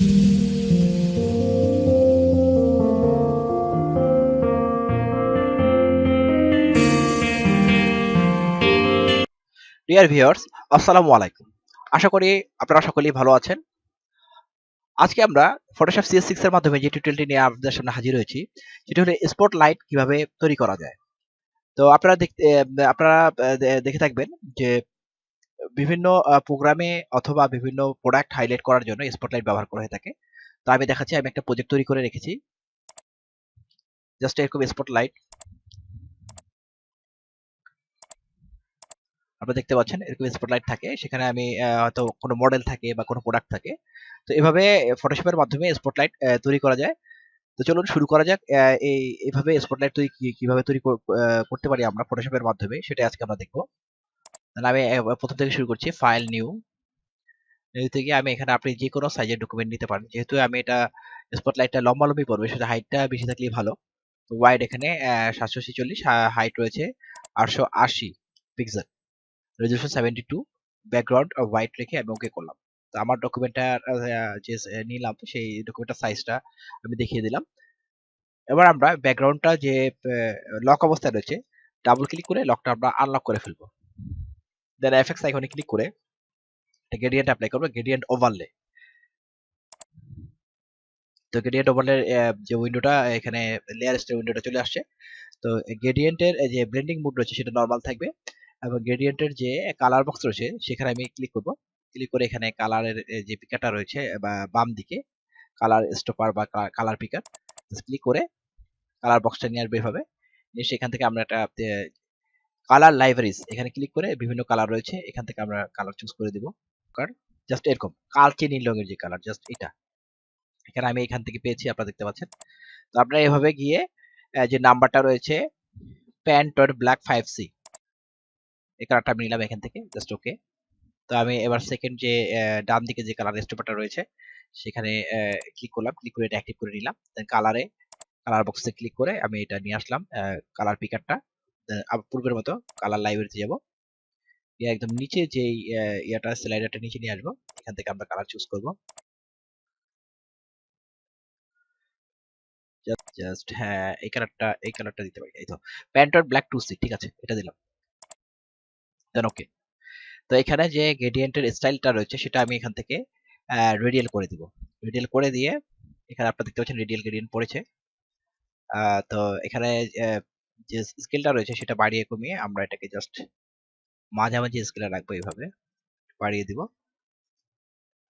Dear viewers আসসালামু আলাইকুম। আশা করি আপনারা সকলেই ভালো আছেন। আজকে আমরা ফটোশপ সিএস সিক্স এর মাধ্যমে যে টিউটোরিয়ালটি নিয়ে আপনাদের সামনে হাজির হয়েছি, সেটি হলো স্পট লাইট কীভাবে তৈরি করা যায়। তো আপনারা দেখতে আপনারা দেখে থাকবেন যে বিভিন্ন প্রোগ্রামে অথবা বিভিন্ন প্রোডাক্ট হাইলাইট করার জন্য স্পটলাইট ব্যবহার করা হয়ে থাকে। তো আমি দেখাচ্ছি, আমি একটা প্রজেক্ট তৈরি করে রেখেছি। জাস্ট এরকম স্পটলাইট আপনারা দেখতে পাচ্ছেন, এরকম স্পটলাইট থাকে। সেখানে আমি হয়তো কোনো মডেল থাকে বা কোনো প্রোডাক্ট থাকে। তো এভাবে ফটোশপের মাধ্যমে স্পটলাইট তৈরি করা যায়। তো চলুন শুরু করা যাক এই এইভাবে স্পটলাইট তৈরি কীভাবে তৈরি করতে পারি আমরা ফটোশপের মাধ্যমে সেটা আজকে আমরা দেখব। তাহলে আমি প্রথম থেকে শুরু করছি ফাইল নিউ নিউ থেকে আমি এখানে আপনি যে কোনো সাইজের ডকুমেন্ট নিতে পারেন। যেহেতু আমি এটা স্পটলাইটটা লম্বালম্বি পড়বে সেটা হাইটটা বেশি থাকলেই ভালো। তো ওয়াইড এখানে সাতশো ছেচল্লিশ হাইট রয়েছে আটশো আশি pixel resolution seventy two background white রেখে আমি ওকে করলাম। তো আমার ডকুমেন্টটার যে নিলাম, সেই ডকুমেন্টটার সাইজটা আমি দেখিয়ে দিলাম। এবার আমরা ব্যাকগ্রাউন্ডটা যে লক অবস্থায় রয়েছে ডাবল ক্লিক করে লকটা আমরা আনলক করে ফেলব। দেন এফএক্স আইকনে ক্লিক করে গ্রেডিয়েন্ট অ্যাপ্লাই করব গ্রেডিয়েন্ট ওভারলে তো গ্রেডিয়েন্ট ওভারলে যে উইন্ডোটা এখানে লেয়ার স্টার উইন্ডোটা চলে আসছে। তো গ্রেডিয়েন্টের যে ব্লেন্ডিং মুড রয়েছে, সেটা নর্মাল থাকবে। এবং গ্রেডিয়েন্টের যে কালার বক্স রয়েছে, সেখানে আমি ক্লিক করব। ক্লিক করে এখানে কালারের যে পিকারটা রয়েছে, বা বাম দিকে কালার স্টপার বা কালার পিকার ক্লিক করে কালার বক্সটা নিয়ে আসবে এভাবে নিয়ে সেখান থেকে আমরা একটা কালার লাইব্রেরিজ এখানে ক্লিক করে বিভিন্ন কালার রয়েছে, এখান থেকে আমরা কালার চুজ করে দিব। জাস্ট এরকম কালচে নীল রঙের যে কালার জাস্ট এটা। এখানে আমি এখান থেকে পেয়েছি, আপনারা দেখতে পাচ্ছেন। তো আপনারা এভাবে গিয়ে যে নাম্বারটা রয়েছে pan dot black five C এই কালারটা আমি নিলাম এখান থেকে জাস্ট ওকে তো আমি এবার সেকেন্ড যে ডান দিকে যে কালার স্টোপারটা রয়েছে, সেখানে ক্লিক করলাম ক্লিক করে এটা অ্যাক্টিভ করে নিলাম। দেন কালারে কালার বক্সে ক্লিক করে আমি এটা নিয়ে আসলাম কালার পিকারটা পূর্বের মতো কালার লাইব্রেরিতে যাব। গিয়ে একদম নিচে যে ইয়াটা স্লাইডারটা নিচে নিয়ে আসব। এখান থেকে আমরা কালার চুজ করব। জাস্ট হ্যাঁ এই কালারটা এই কালারটা দিতে পারি। এই তো প্যান্টর ব্ল্যাক টু সি ঠিক আছে, এটা দিলাম। দেন ওকে তো এখানে যে গ্রেডিয়েন্টের স্টাইলটা রয়েছে, সেটা আমি এখান থেকে রেডিয়াল করে দিব। রেডিয়াল করে দিয়ে, এখানে আপনারা দেখতে পাচ্ছেন রেডিয়াল গ্রেডিয়েন্ট পড়েছে। তো এখানে যে স্কেলটা রয়েছে সেটা বাড়িয়ে কমিয়ে আমরা এটাকে জাস্ট মাঝামাঝি স্কেলে রাখব এইভাবে। বাড়িয়ে দিব।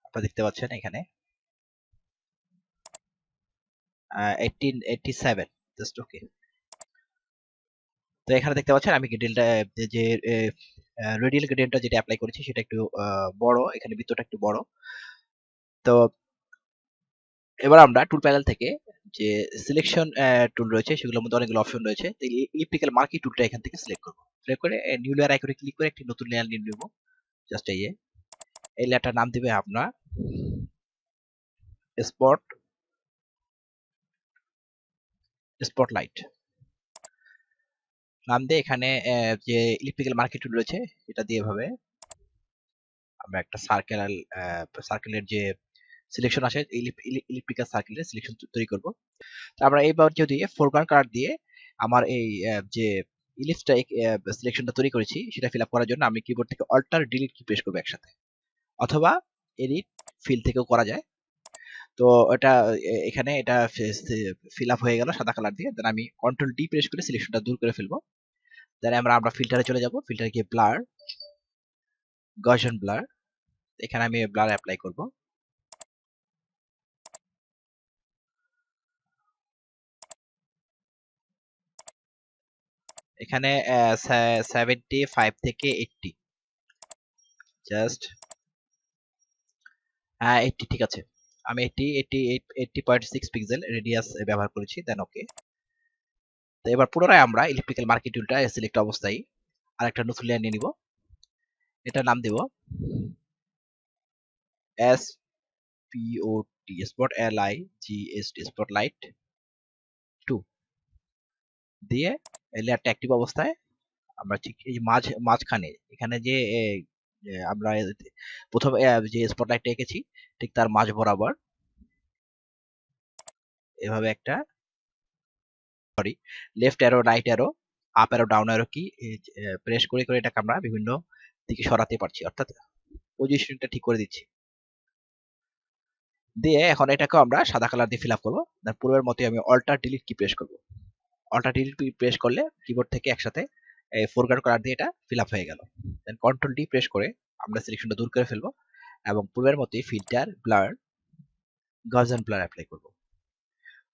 আপনারা দেখতে পাচ্ছেন এখানে। সেভেন জাস্ট ওকে তো এখানে দেখতে পাচ্ছেন আমি গ্রেডিয়েলটা যে রেডিয়াল গ্রেডিয়েন্টটা যেটা অ্যাপ্লাই করেছি সেটা একটু বড়, এখানে বৃত্তটা একটু বড়। তো এবার আমরা টুল প্যানেল থেকে যে সিলেকশন টুল রয়েছে, সেগুলোর মধ্যে অনেকগুলো অপশন রয়েছে। ইলেকট্রিক্যাল মার্কি টুলটা এখান থেকে সিলেক্ট করব। সিলেক্ট করে নিউ লেয়ার আইকনে ক্লিক করে একটি নতুন লেয়ার নিয়ে নেব। জাস্ট এই। এই লেয়ারটার নাম দিবে আপনার স্পট স্পটলাইট নাম দিয়ে এখানে যে ইলেকট্রিক্যাল মার্কি টুল রয়েছে, এটা দিয়ে এভাবে আমরা একটা সার্কেল সার্কেলের যে সিলেকশন আসে ইলেকট্রিক্যাল সার্কেলের সিলেকশন তৈরি করব। তো আমরা এইবার যদি ফোরগ্রাউন্ড কালার দিয়ে আমার এই যে ইলিপসটা সিলেকশনটা তৈরি করেছি, সেটা ফিল করার জন্য আমি কিবোর্ড থেকে অল্টার ডিলিট কি প্রেস করব একসাথে। অথবা এডিট ফিল থেকেও করা যায়। তো এটা এখানে এটা ফিল আপ হয়ে গেল সাদা কালার দিয়ে। দেন আমি কন্ট্রোল ডি প্রেস করে সিলেকশনটা দূর করে ফেলব। দেন আমরা আমরা ফিল্টারে চলে যাব। ফিল্টারে গিয়ে ব্লার গজন ব্লার এখানে আমি ব্লার অ্যাপ্লাই করব। এখানে সেভেন্টি ফাইভ থেকে এইটটি জাস্ট হ্যাঁ এইটটি ঠিক আছে। আমি eighty eighty eighty point six pixel radius ব্যবহার করেছি দেন ওকে তো এবার পুনরায় আমরা ইলেকট্রিক্যাল মার্কেট টুলটা সিলেক্ট অবস্থায় আরেকটা নতুন লেয়ার নিয়ে নিব। এটার নাম দেব S P O T spot L I G S T spot light two দিয়ে লেয়ারটা অ্যাক্টিভ অবস্থায়, আমরা ঠিক এই মাঝ, মাঝখানে, এখানে যে আমরা প্রথম যে স্পটলাইটটা এঁকেছি, ঠিক তার মাঝ বরাবর। এভাবে একটা sorry left arrow right arrow up arrow down arrow key press করে করে এটাকে আমরা বিভিন্ন দিকে সরাতে পারছি, অর্থাৎ পজিশনটা ঠিক করে দিচ্ছি। দিয়ে এখন এটাকে আমরা সাদা কালার দিয়ে ফিল আপ করব পূর্বের মতোই আমি অল্টার ডিলিট কি প্রেস করব। অল্টার ডিলিট কি প্রেস করলে কিবোর্ড থেকে একসাথে ফোরগ্রাউন্ড কালার দিয়ে এটা ফিল আপ হয়ে গেল। দেন কন্ট্রোল ডি প্রেস করে আমরা সিলেকশনটা দূর করে ফেলব এবং পূর্বের মতোই filter blur gaussian blur apply করব।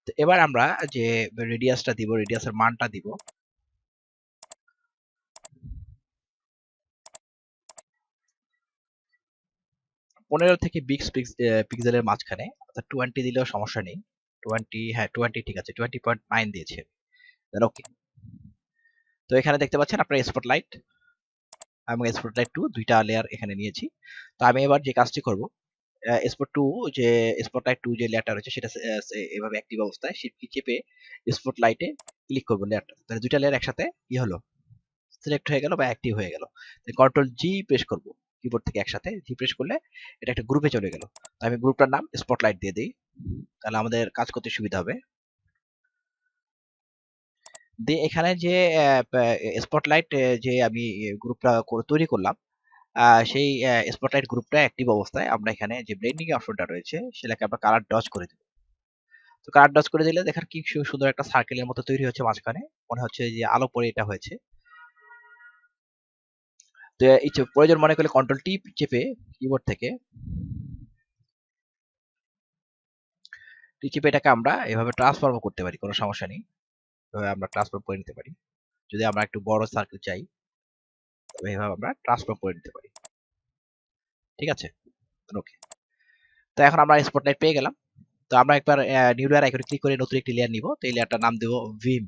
তো এবার আমরা যে রেডিয়াসটা দিব রেডিয়াসের মানটা দিব, পনেরো থেকে বিশ পিক্সেলের মাঝখানে, অর্থাৎ টোয়েন্টি দিলেও সমস্যা নেই। টোয়েন্টি হ্যাঁ টোয়েন্টি ঠিক আছে টোয়েন্টি পয়েন্ট নাইন দিয়েছে। দেন ওকে তো এখানে দেখতে পাচ্ছেন আপনার স্পটলাইট এবং স্পটলাইট টু দুইটা লেয়ার এখানে নিয়েছি। তো আমি এবার যে কাজটি করব স্পট টু যে স্পটলাইট টু যে লেয়ারটা রয়েছে সেটা এভাবে অ্যাক্টিভ অবস্থায় শিফট কি চেপে স্পটলাইটে ক্লিক করব লেয়ারটা তাহলে দুইটা লেয়ার একসাথে কি হলো সিলেক্ট হয়ে গেল বা অ্যাক্টিভ হয়ে গেল। কন্ট্রোল জি প্রেস করব কিবোর্ড থেকে একসাথে জি প্রেস করলে এটা একটা গ্রুপে চলে গেল। আমি গ্রুপটার নাম স্পটলাইট দিয়ে দিই, তাহলে আমাদের কাজ করতে সুবিধা হবে। দিয়ে এখানে যে স্পটলাইট যে আমি গ্রুপটা তৈরি করলাম সেই স্পটলাইট গ্রুপটা অ্যাক্টিভ অবস্থায় আমরা এখানে যে ব্লেন্ডিং অপশনটা রয়েছে, সেটাকে আমরা কালার ডজ করে দেব তো কালার ডজ করে দিলে দেখার কি সুন্দর একটা সার্কেলের মতো তৈরি হচ্ছে মাঝখানে, মনে হচ্ছে যে আলো পরে এটা হয়েছে। তো প্রয়োজন মনে করলে কন্ট্রোল টি চেপে কিবোর্ড থেকে টি চেপে এটাকে আমরা এভাবে ট্রান্সফর্ম করতে পারি, কোনো সমস্যা নেই। এভাবে আমরা ট্রান্সফর্ম করে নিতে পারি? যদি আমরা একটু বড় সার্কেল চাই, তবে এভাবে আমরা ট্রান্সফর্ম করে নিতে পারি। ঠিক আছে? ওকে তো এখন আমরা স্পটলাইট পেয়ে গেলাম। তো আমরা একবার নিউ লেয়ার আইকনে ক্লিক করে নতুন একটি লেয়ার নিব। তো এই লেয়ারটার নাম দেব ভিম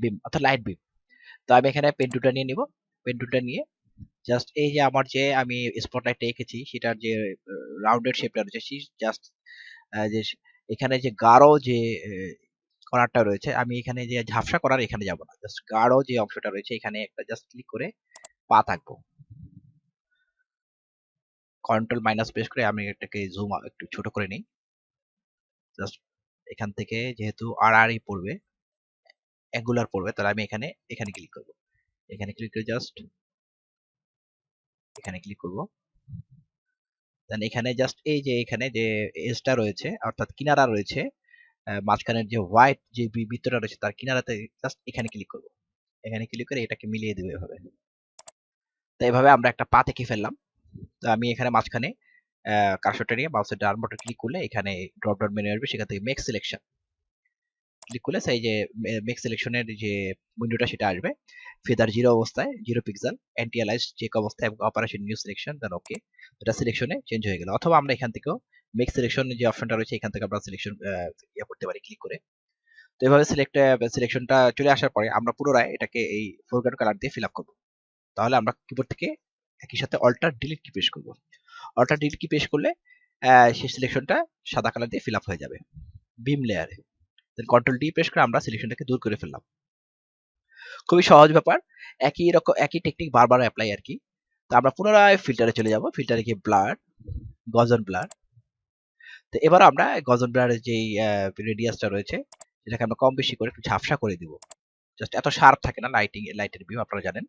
বিম অর্থাৎ লাইট বিম তো আমি এখানে পেন টুলটা নিয়ে নিব। পেন টুলটা নিয়ে জাস্ট এই যে আমার যে আমি স্পটলাইটটা এঁকেছি, সেটার যে রাউন্ডেড শেপটা রয়েছে, সেই জাস্ট যে এখানে যে গাঢ় যে করারটা রয়েছে, আমি এখানে যে ঝাপসা করার এখানে যাব না। জাস্ট গাঢ় যে অংশটা রয়েছে, এখানে একটা জাস্ট ক্লিক করে পা থাকব। কন্ট্রোল মাইনাস প্রেস করে আমি এটাকে জুম একটু ছোট করে নিই। জাস্ট এখান থেকে যেহেতু আর আরই পড়বে অ্যাঙ্গুলার পড়বে, তাহলে আমি এখানে এখানে ক্লিক করব। এখানে ক্লিক করে জাস্ট, এখানে ক্লিক করব। দেন এখানে জাস্ট এই যে এখানে যে এজটা রয়েছে, অর্থাৎ কিনারা রয়েছে মাঝখানের যে হোয়াইট যে বৃত্তটা রয়েছে তার কিনারাতে জাস্ট এখানে ক্লিক করব। এখানে ক্লিক করে এটাকে মিলিয়ে দেবো এভাবে। তো এভাবে আমরা একটা পা থেকে ফেললাম। তো আমি এখানে মাঝখানে কারশটা নিয়ে মাউসের ডান বাটন ক্লিক করলে এখানে ড্রপ ডাউন মেনু আসবে, সেখান থেকে মেক সিলেকশন ক্লিক করলে সেই যে মেক সিলেকশনের যে উইন্ডোটা সেটা আসবে। ফেদার জিরো অবস্থায় zero pixel anti alias check অবস্থায় operation new selection then okay এটা সিলেকশনে চেঞ্জ হয়ে গেল। অথবা আমরা এখান থেকেও মেক সিলেকশন যে অপশনটা রয়েছে, এখান থেকে আমরা সিলেকশন ইয়ে করতে পারি ক্লিক করে। তো এভাবে সিলেক্ট সিলেকশনটা চলে আসার পরে আমরা পুনরায় এটাকে এই ফোরগ্রাউন্ড কালার দিয়ে ফিল আপ করব। তাহলে আমরা কিবোর্ড থেকে একই সাথে অল্টার ডিলিট কি পেশ করব। অল্টার ডিলিট কি পেশ করলে সেই সিলেকশনটা সাদা কালার দিয়ে ফিল আপ হয়ে যাবে। বিম লেয়ারে দেন কন্ট্রোল ডি প্রেস করে আমরা সিলেকশনটাকে দূর করে ফেললাম। খুবই সহজ ব্যাপার। একই রকম, একই টেকনিক বারবার অ্যাপ্লাই আর কি। তো আমরা পুনরায় ফিল্টারে চলে যাব। ফিল্টারে গিয়ে ব্লার গজন ব্লার তো এবার আমরা গজন ব্লারের যেই রেডিয়াসটা রয়েছে, সেটাকে আমরা কম বেশি করে একটু ঝাপসা করে দিব। জাস্ট এত শার্প থাকে না লাইটিং লাইটের ভিউ আপনারা জানেন।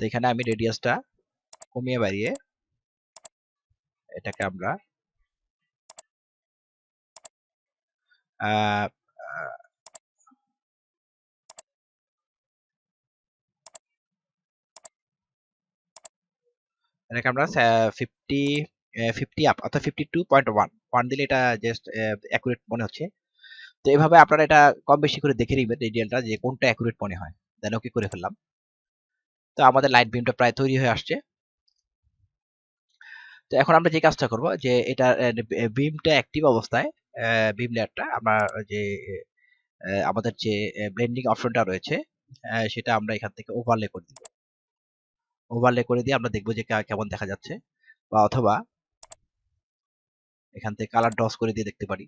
তো এখানে আমি রেডিয়াসটা কমিয়ে বাড়িয়ে, এটাকে আমরা আমরা ফিফটি ফিফটি আপ অর্থাৎ fifty two point one one দিলে এটা জাস্ট অ্যাকুরেট মনে হচ্ছে। তো এভাবে আপনারা এটা কম বেশি করে দেখে নিবেন রেডিয়ালটা যে কোনটা অ্যাকুরেট মনে হয়। দেন ওকে করে ফেললাম। তো আমাদের লাইট বিমটা প্রায় তৈরি হয়ে আসছে। তো এখন আমরা যে কাজটা করব যে এটা বিমটা অ্যাক্টিভ অবস্থায় বিম লেয়ারটা আমরা যে আমাদের যে ব্লেন্ডিং অপশনটা রয়েছে সেটা আমরা এখান থেকে ওভারলে করে দিব। ওভারলে করে দিয়ে আমরা দেখব যে কেমন দেখা যাচ্ছে, বা অথবা এখান থেকে কালার ডস করে দিয়ে দেখতে পারি।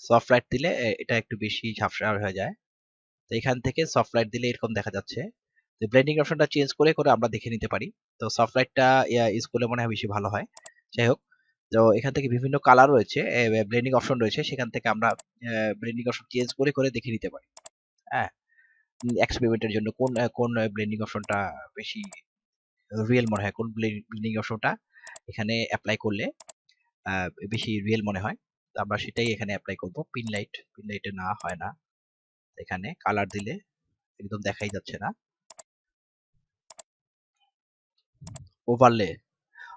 সফট লাইট দিলে এটা একটু বেশি ঝাপসা হয়ে যায়। তো এখান থেকে সফট লাইট দিলে এরকম দেখা যাচ্ছে। ব্লেন্ডিং অপশনটা চেঞ্জ করে করে আমরা দেখে নিতে পারি। তো সফট লাইটটা ইউজ করলে মনে হয় বেশি ভালো হয়। যাই হোক, তো এখান থেকে বিভিন্ন কালার রয়েছে ব্লেন্ডিং অপশন রয়েছে, সেখান থেকে আমরা ব্লেন্ডিং অপশন চেঞ্জ করে করে দেখে নিতে পারি। হ্যাঁ এক্সপেরিমেন্টের জন্য কোন কোন ব্লেন্ডিং অপশনটা বেশি রিয়েল মনে হয়, কোন ব্লেন্ডিং অপশনটা এখানে অ্যাপ্লাই করলে বেশি রিয়েল মনে হয়। তো আমরা সেটাই এখানে অ্যাপ্লাই করব। পিন লাইট পিন লাইটে না হয় না। এখানে কালার দিলে একদম দেখাই যাচ্ছে না। ওভারলে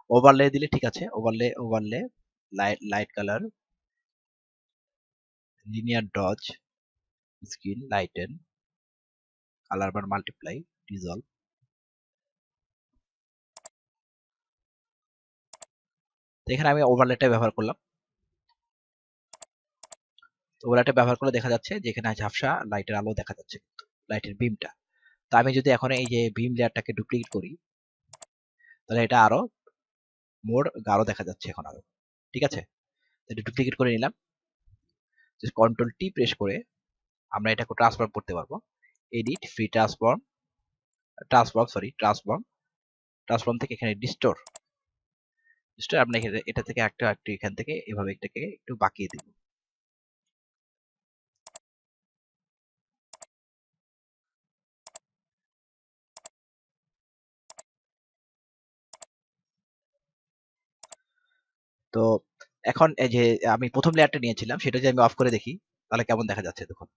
ওভারলে দিলে ঠিক আছে overlay overlay light light colour linear dodge screen lighten colour burn multiply dissolve এখানে আমি ওভারলেটা ব্যবহার করলাম। ওভারলেটা ব্যবহার করলে দেখা যাচ্ছে যে এখানে ঝাপসা লাইটের আলো দেখা যাচ্ছে লাইটের বিমটা তো আমি যদি এখন এই যে বিম লেয়ারটাকে ডুপ্লিকেট করি তাহলে এটা আরও মোর গাঢ় দেখা যাচ্ছে এখন আরও। ঠিক আছে? এটা ডুপ্লিকেট করে নিলাম। কন্ট্রোল টি প্রেস করে আমরা এটাকে ট্রান্সফর্ম করতে পারব। Edit free transform transform sorry transform transform থেকে এখানে ডিস্টোর ডিস্টোর আপনি এটা থেকে একটা, একটু এখান থেকে এভাবে এটাকে একটু বাকিয়ে দিব। তো এখন এই যে আমি প্রথম লেয়ারটা নিয়েছিলাম, সেটা যদি আমি অফ করে দেখি, তাহলে কেমন দেখা যাচ্ছে দেখুন?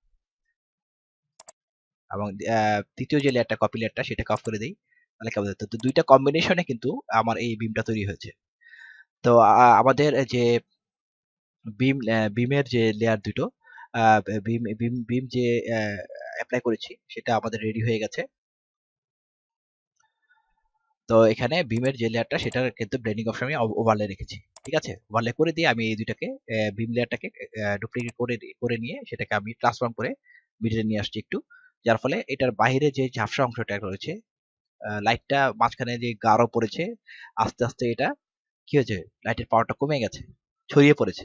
এবং তৃতীয় যে লেয়ারটা কপি লেয়ারটা সেটাকে অফ করে দিই, তাহলে কেমন দেখতে তো দুইটা কম্বিনেশনে কিন্তু আমার এই বিমটা তৈরি হয়েছে। তো আমাদের যে বিম বিমের যে লেয়ার দুটো বিম বিম বিম যে অ্যাপ্লাই করেছি, সেটা আমাদের রেডি হয়ে গেছে। তো এখানে বিমের যে লেয়ারটা সেটা কিন্তু ব্লেন্ডিং অপশন আমি ওভারলে রেখেছি। ঠিক আছে? ওভারলে করে দিয়ে আমি এই দুইটাকে বিম লেয়ারটাকে ডুপ্লিকেট করে করে নিয়ে সেটাকে আমি ট্রান্সফর্ম করে মিডিলে নিয়ে আসছি একটু। যার ফলে এটার বাইরে যে ঝাপসা অংশটা রয়েছে লাইটটা মাঝখানে যে গাঢ় পড়েছে, আস্তে আস্তে এটা কি হয়েছে? লাইটের পাওয়ারটা কমে গেছে, ছড়িয়ে পড়েছে।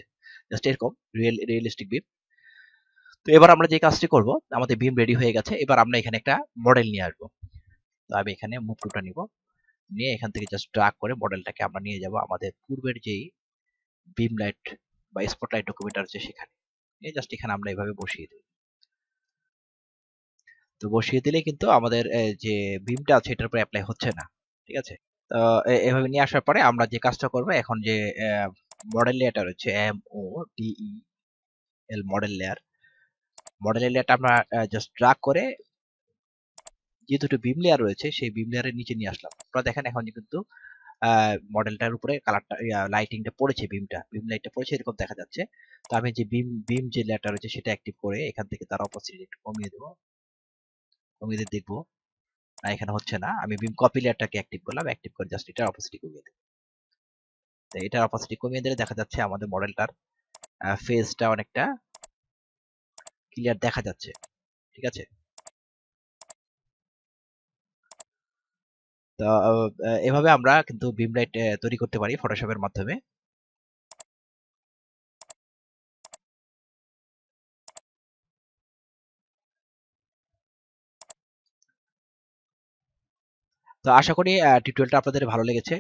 জাস্ট এরকম রিয়েল রিয়েলিস্টিক বিম তো এবার আমরা যে কাজটি করব, আমাদের বিম রেডি হয়ে গেছে। এবার আমরা এখানে একটা মডেল নিয়ে আসব। তো আমি এখানে মুভ টুটা নিব। নিয়ে এখান থেকে জাস্ট ড্রাগ করে মডেলটাকে আমরা নিয়ে যাব আমাদের পূর্বের যেই বিম লাইট বা স্পটলাইট ডকুমেন্টার আছে সেখানে। এই জাস্ট এখানে আমরা এভাবে বসিয়ে দিই তো বসিয়ে দিলে কিন্তু আমাদের যে বিমটা আছে এটার উপরে অ্যাপ্লাই হচ্ছে না, ঠিক আছে? তো এভাবে নিয়ে আসার পরে আমরা যে কাজটা করব এখন যে মডেল লেয়ারটা রয়েছে M O D E L model layer model লেয়ারটা আমরা জাস্ট ড্রাগ করে যে দুটো বিম লেয়ার রয়েছে, সেই বিম লেয়ারের নিচে নিয়ে আসলাম। আপনারা দেখেন এখন কিন্তু মডেলটার উপরে কালারটা লাইটিংটা পড়েছে বিমটা বিম লাইটটা পড়েছে, এরকম দেখা যাচ্ছে। তো আমি যে বিম বিম যে লেয়ারটা রয়েছে, সেটা অ্যাক্টিভ করে এখান থেকে তার অপোজিট একটু কমিয়ে দেবো। কমিয়ে দিয়ে দেখব, না, এখানে হচ্ছে না। আমি বিম কপি লেয়ারটাকে অ্যাক্টিভ করলাম অ্যাক্টিভ করে জাস্ট এটার অপোজিটি কমিয়ে দেবো। তো এটার অপোজিটি কমিয়ে দিলে দেখা যাচ্ছে আমাদের মডেলটার ফেসটা অনেকটা ক্লিয়ার দেখা যাচ্ছে। ঠিক আছে? তো এভাবে আমরা কিন্তু বিম লাইট তৈরি করতে পারি ফটোশপের মাধ্যমে। তো আশা করি টিউটোরিয়ালটা আপনাদের ভালো লেগেছে।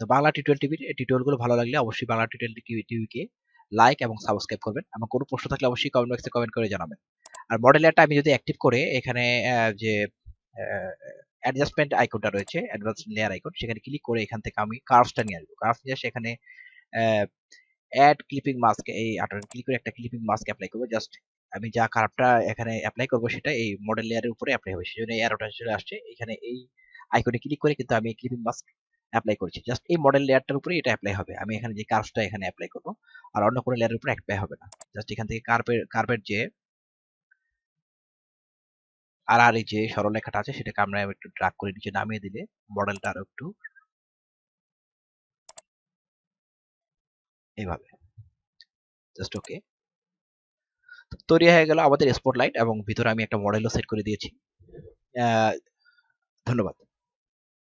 তো বাংলা টিউটোরিয়াল টিভির টিউটোরিয়ালগুলো ভালো লাগলে অবশ্যই বাংলা টিউটোরিয়াল টিভিকে লাইক এবং সাবস্ক্রাইব করবেন। এবং কোনো প্রশ্ন থাকলে অবশ্যই কমেন্ট বক্সে কমেন্ট করে জানাবেন। আর মডেল মডেলারটা আমি যদি অ্যাক্টিভ করে এখানে যে অ্যাডজাস্টমেন্ট আইকনটা রয়েছে অ্যাডভান্স লেয়ার আইকন সেখানে ক্লিক করে এখান থেকে আমি কার্ভসটা নিয়ে আসব। কার্ভস নিয়ে সেখানে অ্যাড ক্লিপিং মাস্ক এই আটার ক্লিক করে একটা ক্লিপিং মাস্ক অ্যাপ্লাই করব। জাস্ট আমি যা কার্ভটা এখানে অ্যাপ্লাই করব সেটা এই মডেল লেয়ারের উপরে অ্যাপ্লাই হবে। সেজন্য অ্যারোটা চলে আসছে। এখানে এই আইকনে ক্লিক করে কিন্তু আমি ক্লিপিং মাস্ক অ্যাপ্লাই করছি। জাস্ট এই মডেল লেয়ারটার উপরে এটা অ্যাপ্লাই হবে। আমি এখানে যে কার্ভসটা এখানে অ্যাপ্লাই করব, আর অন্য কোনো লেয়ারের উপরে অ্যাপ্লাই হবে না। জাস্ট এখান থেকে কার্ভের কার্ভের যে আর আর এই যে সরলরেখাটা আছে, সেটাকে আমরা একটু ড্রাগ করে নিচে নামিয়ে দিলে মডেলটা আরও একটু এইভাবে জাস্ট ওকে তৈরি হয়ে গেল আমাদের স্পটলাইট এবং ভিতরে আমি একটা মডেলও সেট করে দিয়েছি। ধন্যবাদ।